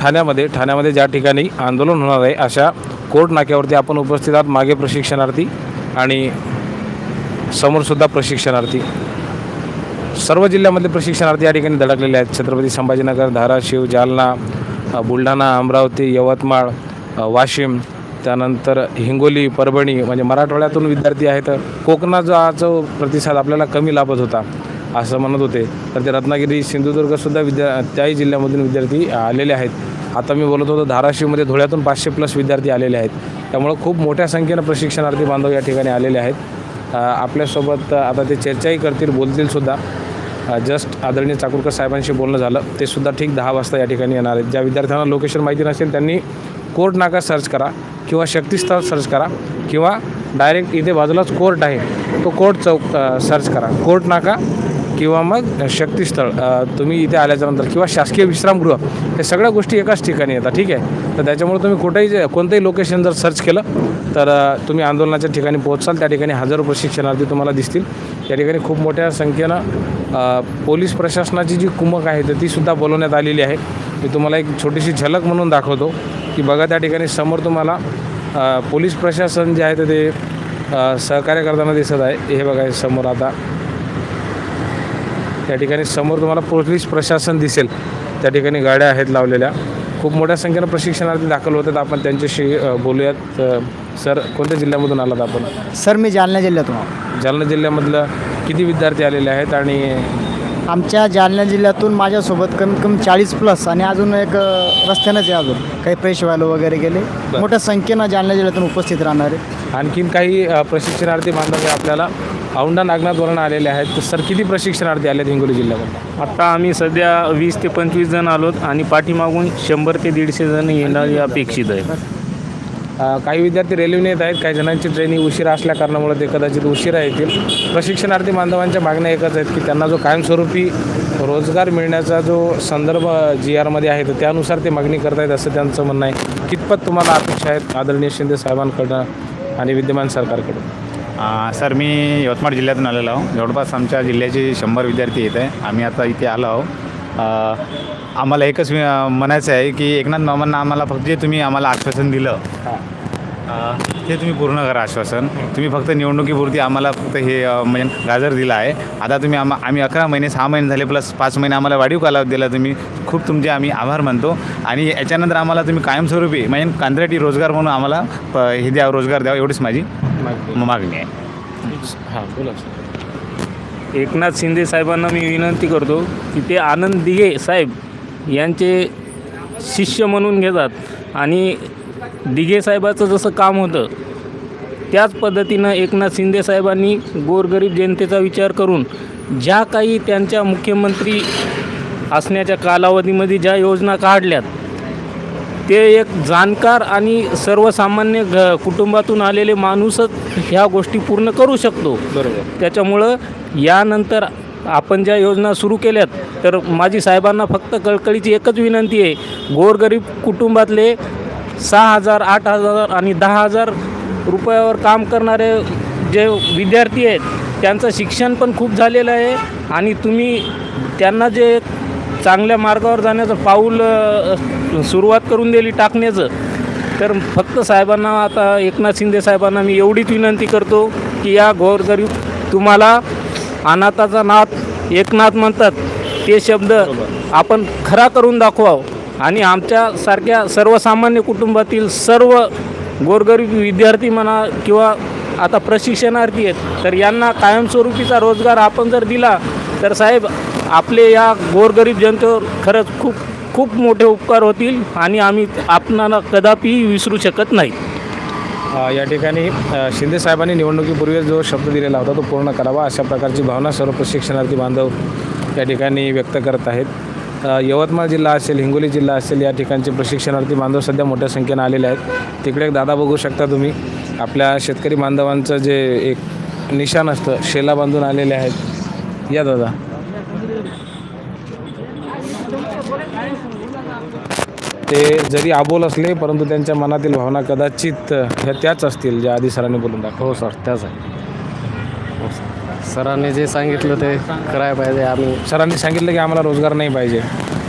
ठाण्यामध्ये ठाण्यामध्ये ज्या ठिकाणी आंदोलन होणार आहे अशा कोर्ट नाक्यावरती आपण उपस्थित आहात. मागे प्रशिक्षणार्थी आणि समोरसुद्धा प्रशिक्षणार्थी. सर्व जिल्ह्यामधले प्रशिक्षणार्थी या ठिकाणी धडकलेले आहेत. छत्रपती संभाजीनगर धाराशिव जालना बुलढाणा अमरावती यवतमाळ वाशिम त्यानंतर हिंगोली परभणी म्हणजे मराठवाड्यातून विद्यार्थी आहेत. कोकणाचा जो प्रतिसाद आपल्याला कमी लाभत होता. असं म्हणत होते. तर ते रत्नागिरी सिंधुदुर्गसुद्धा विद्या त्याही जिल्ह्यामधून विद्यार्थी आलेले आहेत. आता मी बोलत होतो धाराशिवमध्ये धुळ्यातून पाचशे प्लस विद्यार्थी आलेले आहेत. त्यामुळं खूप मोठ्या संख्येनं प्रशिक्षणार्थी बांधव या ठिकाणी आलेले आहेत. आपल्यासोबत आता ते चर्चाही करतील बोलतीलसुद्धा जस्ट आदरणीय चाकूरकर साहेबांशी बोलणं झालं ते सुद्धा ठीक दहा वाजता या ठिकाणी येणार आहेत. ज्या विद्यार्थ्यांना लोकेशन माहिती नसेल त्यांनी कोर्ट नाका सर्च करा किंवा शक्तिस्थळ सर्च करा किंवा डायरेक्ट इथे बाजूलाच कोर्ट आहे तो कोर्ट चौक सर्च करा. कोर्ट नाका किंवा मग शक्तिस्थळ तुम्ही इथे आल्याच्यानंतर किंवा शासकीय विश्रामगृह हे सगळ्या गोष्टी एकाच ठिकाणी येतात ठीक आहे? तर त्याच्यामुळे तुम्ही कुठेही जे- कोणतंही लोकेशन जर सर्च केलं तर तुम्ही आंदोलनाच्या ठिकाणी पोहोचाल त्या ठिकाणी हजारो प्रशिक्षणार्थी तुम्हाला दिसतील. या ठिकाणी खूप मोठ्या संख्येनं पोलीस प्रशासनाची जी कुमक आहे तर तीसुद्धा बोलवण्यात आलेली आहे. मी तुम्हाला एक छोटीशी झलक म्हणून दाखवतो की बघा त्या ठिकाणी समोर तुम्हाला पोलीस प्रशासन जे आहे तर ते सहकार्य करताना दिसत आहे. हे बघा समोर आता. त्या ठिकाणी समोर तुम्हाला पोलीस प्रशासन दिसेल. त्या ठिकाणी गाड्या आहेत लावलेल्या. खूप मोठ्या संख्येनं प्रशिक्षणार्थी दाखल होतात. आपण त्यांच्याशी बोलूयात. सर कोणत्या जिल्ह्यामधून आलात आपण? सर मी जालना जिल्ह्यातून आहे. जालना जिल्ह्यामधलं किती विद्यार्थी आलेले आहेत आणि आमच्या जालना जिल्ह्यातून माझ्यासोबत कमीत कमी चाळीस प्लस आणि अजून एक रस्त्यानंच आहे अजून. काही फ्रेश व्हायला वगैरे गेले. मोठ्या संख्येनं जालना जिल्ह्यातून उपस्थित राहणार. आहे आणखीन काही प्रशिक्षणार्थी बांधव आपल्याला? औंढा नागनाथवरून आलेले आहेत. तर सर किती प्रशिक्षणार्थी आले आहेत हिंगोली जिल्ह्यामधून? आता आम्ही सध्या वीस ते पंचवीस जण आलोत आणि पाठीमागून शंभर ते दीडशे जण येणारी अपेक्षित आहे अ, काही विद्यार्थी रेल्वेने येत आहेत काही जणांची ट्रेनिंग उशिरा असल्या कारणामुळे ते कदाचित उशिरा येतील. प्रशिक्षणार्थी बांधवांच्या मागण्या एकच आहेत की त्यांना जो कायमस्वरूपी रोजगार मिळण्याचा जो संदर्भ जी आरमध्ये आहे तर त्यानुसार ते मागणी करतायत असं त्यांचं म्हणणं आहे. कितपत तुम्हाला अपेक्षा आहेत आदरणीय शिंदे साहेबांकडनं आणि विद्यमान सरकारकडून? सर मी यवतमाळ जिल्ह्यातून आलेलो आहो. जवळपास आमच्या जिल्ह्याचे शंभर विद्यार्थी येत आहे. आम्ही आता इथे आलो आहो. आम्हाला एकच म्हणायचं आहे की एकनाथ मामांना आम्हाला फक्त जे तुम्ही आम्हाला आश्वासन दिलं ते तुम्ही पूर्ण करा आश्वासन. तुम्ही फक्त निवडणुकीपुरती आम्हाला फक्त हे म्हणजे गाजर दिला आहे. आता तुम्ही आम्हा आम्ही अकरा महिने सहा महिने झाले प्लस पाच महिने आम्हाला वाढीव कालावधी दिला तुम्ही. खूप तुमचे आम्ही आभार मानतो. आणि याच्यानंतर आम्हाला तुम्ही कायमस्वरूपी म्हणजे कंत्राटी रोजगार म्हणून आम्हाला प- हे द्या रोजगार द्यावा एवढीच माझी. मागणी आहे. हां बोला एकनाथ शिंदे साहेबांना मी विनंती करतो की ते आनंद दिघे साहेब यांचे शिष्य म्हणून घेतात आणि दिघे साहेबाचं जसं काम होतं त्याच पद्धतीनं एकनाथ शिंदे साहेबांनी गोरगरीब जनतेचा विचार करून ज्या काही त्यांच्या मुख्यमंत्री असण्याच्या कालावधीमध्ये ज्या योजना काढल्यात ते एक जाणकार आणि सर्वसामान्य घ कुटुंबातून आलेले माणूसच ह्या गोष्टी पूर्ण करू शकतो. बरोबर. त्याच्यामुळं यानंतर आपण ज्या योजना सुरू केल्यात तर माझी साहेबांना फक्त कळकळीची एकच विनंती आहे गोरगरीब कुटुंबातले सहा हजार आठ हजार आणि दहा हजार रुपयावर काम करणारे जे विद्यार्थी आहेत त्यांचं शिक्षण पण खूप झालेलं आहे आणि तुम्ही त्यांना जे चांगल्या मार्गावर जाण्याचं पाऊल सुरुवात करून दिली टाकण्याचं. तर फक्त साहेबांना आता एकनाथ शिंदे साहेबांना मी एवढीच विनंती करतो की या गोरगरीब तुम्हाला अनाथाचा नाथ एकनाथ म्हणतात ते शब्द आपण खरा करून दाखवावं. आणि आमच्यासारख्या सर्वसामान्य कुटुंबातील सर्व गोरगरीब विद्यार्थी म्हणा किंवा आता प्रशिक्षणार्थी आहेत तर यांना कायमस्वरूपीचा रोजगार आपण जर दिला तर साहेब आपले या गोरगरीब जनतेवर खरंच खूप खूप मोठे उपकार होतील आणि आम्ही आपणाला कदापि विसरू शकत नाही. अ, या ठिकाणी अ, शिंदे साहेबांनी निवडणुकीपूर्वी जो शब्द दिलेला होता तो पूर्ण करावा अशा प्रकारची भावना सर्व प्रशिक्षणार्थी बांधव या ठिकाणी व्यक्त करत आहेत. अ, यवतमाळ जिल्हा असेल हिंगोली जिल्हा असेल या ठिकाणचे प्रशिक्षणार्थी बांधव सध्या मोठ्या संख्येनं आलेले आहेत. तिकडे एक दादा बघू शकता तुम्ही. आपल्या शेतकरी बांधवांचं जे एक निशाण असतं शेला बांधून आलेले आहेत. या दादा. ते जरी आबोल असले परंतु त्यांच्या मनातील भावना कदाचित ह्या त्याच असतील ज्या आधी सरांनी बोलून दाखव हो सर त्याच आहे हो सर. सरांनी जे सांगितलं ते करायला पाहिजे आम्ही. सरांनी सांगितलं की आम्हाला रोजगार नाही पाहिजे.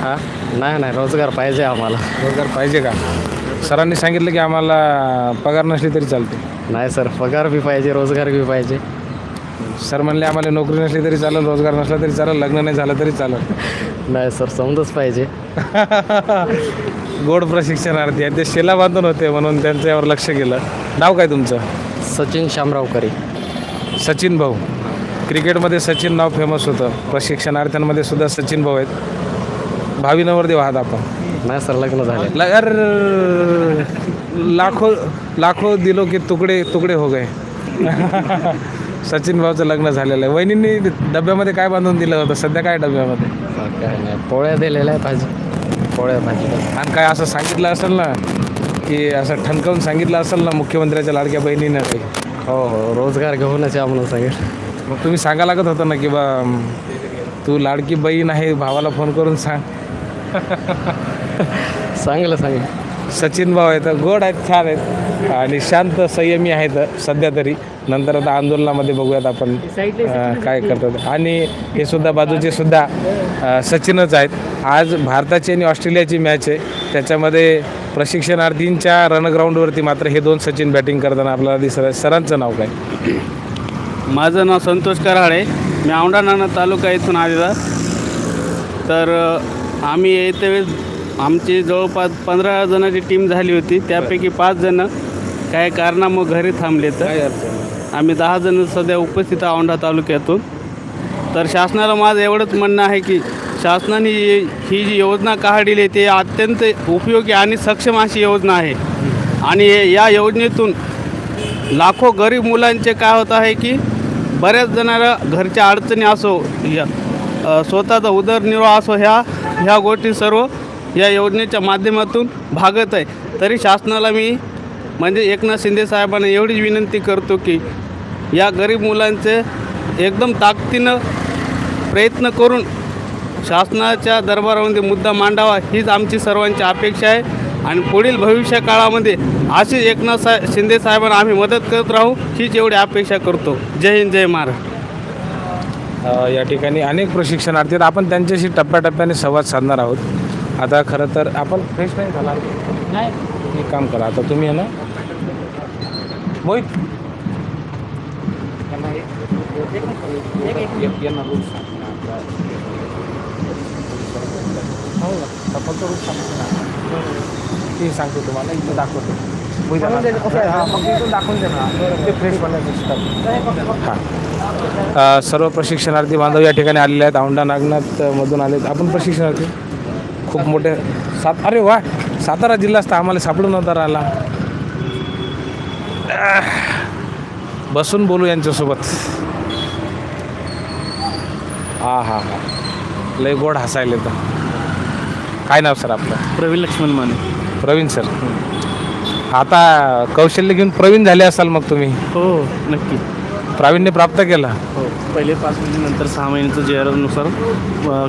हां? नाही नाही रोजगार पाहिजे आम्हाला. रोजगार पाहिजे का? सरांनी सांगितलं की आम्हाला पगार नसली तरी चालते. नाही सर पगार बी पाहिजे रोजगार बी पाहिजे. सर म्हणले आम्हाला नोकरी नसली तरी चालेल रोजगार नसला तरी चालेल लग्न नाही झालं तरी चालेल. नाही सर समजच पाहिजे. गोड प्रशिक्षणार्थी आहे ते शेला बांधून होते म्हणून त्यांच्यावर लक्ष गेलं. नाव काय तुमचं? सचिन शामराव करी. सचिन भाऊ. क्रिकेटमध्ये सचिन नाव फेमस होतं. प्रशिक्षणार्थ्यांमध्ये सुद्धा सचिन भाऊ आहेत. भावी नवरदेव आहात आपण. नाही सर लग्न झाले. ल- अर लाखो लाखो दिलो की तुकडे तुकडे हो गए. सचिन भाऊचं लग्न झालेलं आहे. वहिनींनी डब्यामध्ये काय बांधून दिलं होतं? सध्या काय डब्यामध्ये? काय नाही पोळ्या दिलेल्या आहे भाजी पोळ्या भाजी. आणि काय असं सांगितलं असेल ना की असं ठणकावून सांगितलं असेल ना मुख्यमंत्र्याच्या लाडक्या बहिणीनं ते हो हो रोजगार घेऊनच या म्हणून सांगेल मग तुम्ही सांगा लागत होतं ना की बा तू लाडकी बहीण आहे भावाला फोन करून सांग. चांगलं सांगेल सचिन भाऊ आहेत गोड आहेत छान आहेत. आणि शांत संयमी आहेत सध्या तरी. नंतर आता आंदोलनामध्ये बघूयात आपण काय करतात. आणि हे सुद्धा बाजूचे सुद्धा सचिनच आहेत. आज भारताची आणि ऑस्ट्रेलियाची मॅच आहे. त्याच्यामध्ये प्रशिक्षणार्थींच्या रणग्राऊंडवरती मात्र हे दोन सचिन बॅटिंग करताना आपल्याला दिसत आहे सरांचं नाव काय? माझं नाव संतोष कराळे. मी औंढा नाना तालुका इथून आलेला तर आम्ही येते वेळेस आमची जवळपास पंधरा जणांची टीम झाली होती. त्यापैकी पाच जणं काही कारणामुळे घरी थांबले तर. आम्ही दहा जण सध्या उपस्थित औंढा तालुक्यातून. तर शासनाला माझं एवढंच म्हणणं आहे की शासनाने ही जी योजना काढली आहे ते अत्यंत उपयोगी आणि सक्षम अशी योजना आहे. आणि या योजनेतून लाखो गरीब मुलांचे काय होत आहे की बऱ्याच जणांना घरच्या अडचणी असो या स्वतःचा उदरनिर्वाह असो ह्या ह्या गोष्टी सर्व या योजनेच्या माध्यमातून भागत आहे. तरी शासनाला मी म्हणजे एकनाथ शिंदे साहेबांना एवढीच विनंती करतो की या गरीब मुलांचे एकदम ताकदीनं प्रयत्न करून शासनाच्या दरबारामध्ये मुद्दा मांडावा हीच आमची सर्वांची अपेक्षा आहे. आणि पुढील भविष्य काळामध्ये अशी एकनाथ साहेब शिंदे साहेबांना आम्ही मदत करत राहू हीच एवढी अपेक्षा करतो. जय हिंद जय महाराष्ट्र. या ठिकाणी अनेक प्रशिक्षणार्थी आहेत. आपण त्यांच्याशी टप्प्याटप्प्याने संवाद साधणार आहोत. आता खरं तर आपण फ्रेश नाही झाला. नाही. एक काम करा आता तुम्ही आहे ना मोहित. हो. ते सांगतो तुम्हाला इथं दाखवतो. हा, इथून दाखवून ते फ्रेश हां. सर्व प्रशिक्षणार्थी बांधव या ठिकाणी आलेले आहेत. औंढा नागनाथ मधून आले आहेत. आपण प्रशिक्षणार्थी? खूप मोठे सात अरे वा सातारा जिल्हा असता आम्हाला सापडून नव्हता राहिला. बसून बोलू यांच्यासोबत. हा हा हा. लय गोड हसायला येतं. काय नाव सर आपलं? प्रवीण लक्ष्मण माने. प्रवीण सर. आता कौशल्य घेऊन प्रवीण झाले असाल मग तुम्ही? हो नक्की. प्रावीण्य प्राप्त केला. हो. पहिले पाच महिन्यानंतर सहा महिन्याचं जे नुसार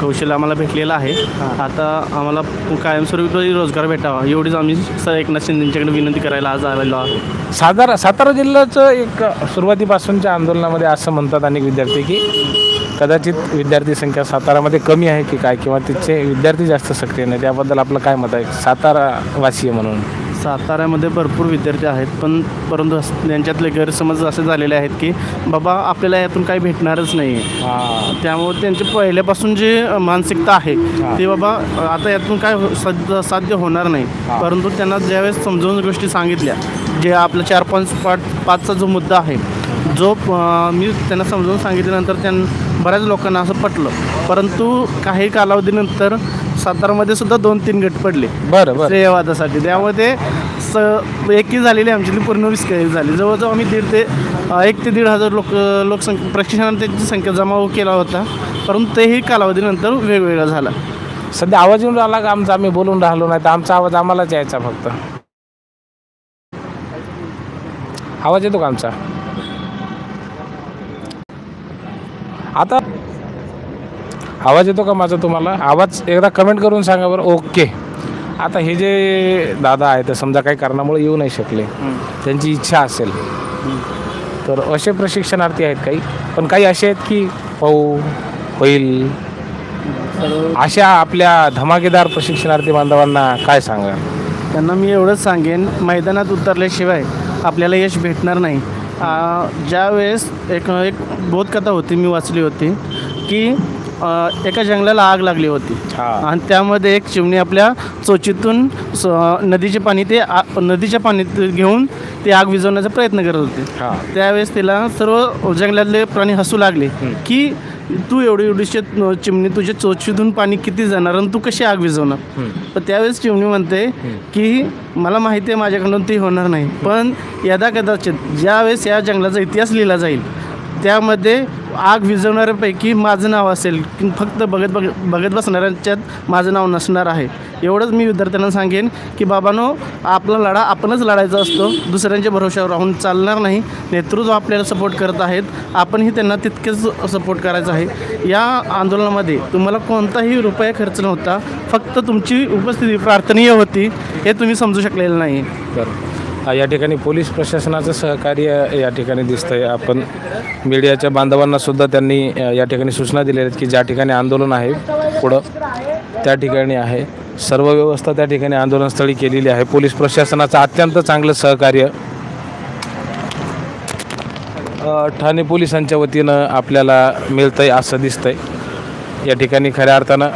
कौशल्य आम्हाला भेटलेलं आहे. आता आम्हाला कायमस्वरूपी रोजगार भेटावा एवढीच आम्ही स एकनाथ शिंदेच्याकडे विनंती करायला आज आलेलो आहोत. सातारा सातारा जिल्ह्याचं एक सुरुवातीपासूनच्या आंदोलनामध्ये असं म्हणतात अनेक विद्यार्थी की कदाचित विद्यार्थी संख्या सातारामध्ये कमी आहे की काय किंवा तिथचे विद्यार्थी जास्त सक्रिय नाही त्याबद्दल आपलं काय मत आहे? सातारा वासी आहे म्हणून. साताऱ्यामध्ये भरपूर विद्यार्थी आहेत पण परंतु अस- त्यांच्यातले गैरसमज असे झालेले आहेत की बाबा आपल्याला यातून काही भेटणारच नाही आहे त्यामुळे त्यांची पहिल्यापासून जी मानसिकता आहे ती बाबा आता यातून काय हो- साध्य साध्य होणार नाही. परंतु त्यांना ज्यावेळेस समजावून गोष्टी सांगितल्या जे आपला चार पाच पाच पाचचा जो मुद्दा आहे जो मी त्यांना समजावून सांगितल्यानंतर त्यां बऱ्याच लोकांना असं पटलं. परंतु काही कालावधीनंतर सातारामध्ये सुद्धा दोन तीन गट पडले बरं बरं. श्रेयवादासाठी. त्यामुळे ते स एकी झालेली आमची पूर्ण विस्कळीत झाली. जवळजवळ आम्ही दीड ते एक ते दीड हजार लोक लोकसंख्या प्रशिक्षणार्थ्यांची संख्या जमाव केला होता. परंतु तेही कालावधीनंतर वेगवेगळा झाला. सध्या आवाज येऊन राहिला का आमचा? आम्ही बोलून राहिलो नाही तर आमचा आवाज आम्हालाच यायचा फक्त. आवाज येतो का आमचा? आता आवाज येतो का माझा तुम्हाला? आवाज एकदा कमेंट करून सांगा बरं. ओके आता हे जे दादा आहेत समजा काही कारणामुळे येऊ नाही शकले. त्यांची इच्छा असेल. तर असे प्रशिक्षणार्थी आहेत काही. पण काही असे आहेत की पाहू होईल. अशा आपल्या धमाकेदार प्रशिक्षणार्थी बांधवांना काय सांगा? त्यांना मी एवढंच सांगेन मैदानात उतरल्याशिवाय आपल्याला यश भेटणार नाही. ज्यावेळेस एक एक बोधकथा होती मी वाचली होती की अ, एका जंगलाला आग लागली होती. हा. आणि त्यामध्ये एक चिमणी आपल्या चोचीतून स नदीचे पाणी ते आ नदीच्या पाण्यात घेऊन ते आग विझवण्याचा प्रयत्न करत होते. हां. त्यावेळेस तिला सर्व जंगलातले प्राणी हसू लागले की तू एवढी एवढीशी चिमणी तुझ्या चोचीतून पाणी किती जाणार आणि तू कशी आग विझवणार? तर त्यावेळेस चिमणी म्हणते की मला माहिती आहे माझ्याकडून ती होणार नाही पण यदा कदाचित ज्यावेळेस या जंगलाचा इतिहास लिहिला जाईल त्यामध्ये आग विझवणाऱ्यापैकी माझं नाव असेल. की फक्त बघत बघ बघत बसणाऱ्यांच्यात माझं नाव नसणार आहे. एवढंच मी विद्यार्थ्यांना सांगेन की बाबानो आपला लढा आपणच लढायचा असतो. दुसऱ्यांच्या भरोश्यावर राहून चालणार नाही. नेतृत्व आपल्याला सपोर्ट करत आहेत. आपणही त्यांना तितकेच सपोर्ट करायचं आहे. या आंदोलनामध्ये तुम्हाला कोणताही रुपया खर्च नव्हता. फक्त तुमची उपस्थिती प्रार्थनीय होती. हे तुम्ही समजू शकलेलं नाही. तर या ठिकाणी पोलीस प्रशासनाचं सहकार्य या ठिकाणी दिसतं आहे आपण मीडियाच्या बांधवांना सुद्धा त्यांनी या ठिकाणी सूचना दिलेल्या आहेत की ज्या ठिकाणी आंदोलन आहे पुढं त्या ठिकाणी आहे. सर्व व्यवस्था त्या ठिकाणी आंदोलनस्थळी केलेली आहे. पोलीस प्रशासनाचं अत्यंत चांगलं सहकार्य. ठाणे पोलिसांच्या वतीनं आपल्याला मिळतं आहे असं दिसतंय. या ठिकाणी खऱ्या अर्थानं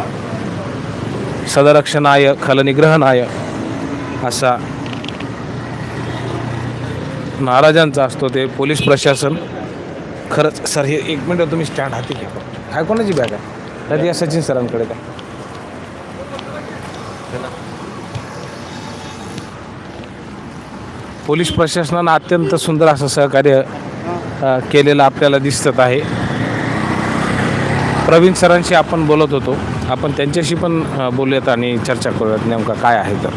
सदरक्षणाय खलनिग्रहणाय असा महाराजांचा असतो ते पोलीस प्रशासन. खरंच सर हे एक मिनटं तुम्ही स्टँड हाती घ्या. काय कोणाची बॅग आहे? तर या सचिन सरांकडे काय पोलीस प्रशासनानं अत्यंत सुंदर असं सहकार्य केलेलं आपल्याला दिसत आहे. प्रवीण सरांशी आपण बोलत होतो. आपण त्यांच्याशी पण बोलूयात आणि चर्चा करूयात नेमका काय आहे तर.